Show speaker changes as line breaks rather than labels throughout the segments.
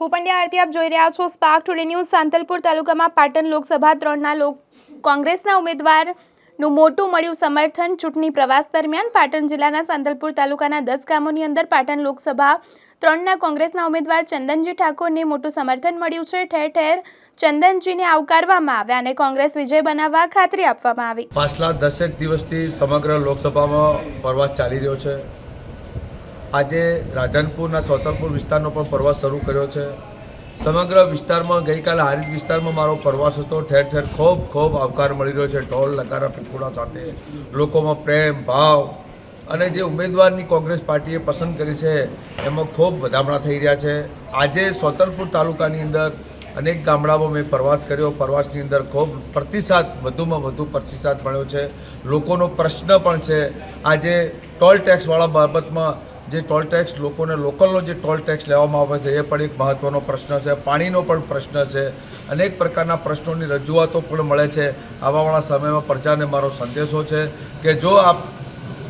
હું પંડ્યા આરતી આપ જોઈ રહ્યા છો સ્પાર્ક ટુડે ન્યૂઝ સાંતલપુર તાલુકામાં પાટણ લોકસભા ત્રણના લોક, કોંગ્રેસના ઉમેદવારનું મોટું મળ્યું સમર્થન ચૂંટણી પ્રવાસ દરમિયાન. પાટણ જિલ્લાના સાંતલપુર તાલુકાના દસ ગામોની અંદર પાટણ લોકસભા ત્રણના કોંગ્રેસના ઉમેદવાર ચંદનજી ઠાકોરને મોટું સમર્થન મળ્યું છે. ઠેર ઠેર ચંદનજીને આવકારવામાં આવ્યા અને કોંગ્રેસ વિજય બનાવવા ખાતરી આપવામાં આવી.
પાછલા દસેક દિવસથી સમગ્ર લોકસભામાં પ્રવાસ ચાલી રહ્યો છે. આજે રાધનપુરના સોતલપુર વિસ્તારનો પણ પ્રવાસ શરૂ કર્યો છે. સમગ્ર વિસ્તારમાં ગઈકાલે હારીજ વિસ્તારમાં મારો પ્રવાસ હતો. ઠેર ઠેર ખૂબ ખૂબ આવકાર મળી રહ્યો છે. ઢોલ લગારા પીપુડા સાથે લોકોમાં પ્રેમ, ભાવ અને જે ઉમેદવારની કોંગ્રેસ પાર્ટીએ પસંદ કરી છે, એમાં ખૂબ વધામણા થઈ રહ્યા છે. આજે સોતલપુર તાલુકાની અંદર અનેક ગામડામાં મેં પ્રવાસ કર્યો. પ્રવાસની અંદર ખૂબ પ્રતિસાદ, વધુમાં વધુ પ્રતિસાદ મળ્યો છે. લોકોનો પ્રશ્ન પણ છે. આજે ટોલ ટેક્સવાળા બાબતમાં જે ટોલ ટેક્સ લોકોને લોકલનો જે ટોલ ટેક્સ લેવામાં આવે છે, એ પણ એક મહત્ત્વનો પ્રશ્ન છે. પાણીનો પણ પ્રશ્ન છે. અનેક પ્રકારના પ્રશ્નોની રજૂઆતો પણ મળે છે. આવાવાળા સમયમાં પ્રજાને મારો સંદેશો છે કે જો આપ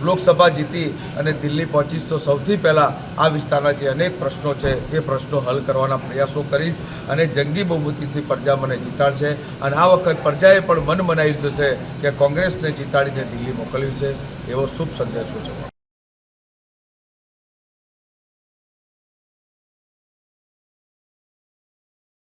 લોકસભા જીતી અને દિલ્હી પહોંચીશ, તો સૌથી પહેલાં આ વિસ્તારના જે અનેક પ્રશ્નો છે, એ પ્રશ્નો હલ કરવાના પ્રયાસો કરીશ અને જંગી બહુમતીથી પ્રજા મને જીતાડશે. અને આ વખત પ્રજાએ પણ મન મનાવી લીધું છે કે કોંગ્રેસને જીતાડીને દિલ્હી મોકલ્યું છે. એવો શુભ સંદેશો છે.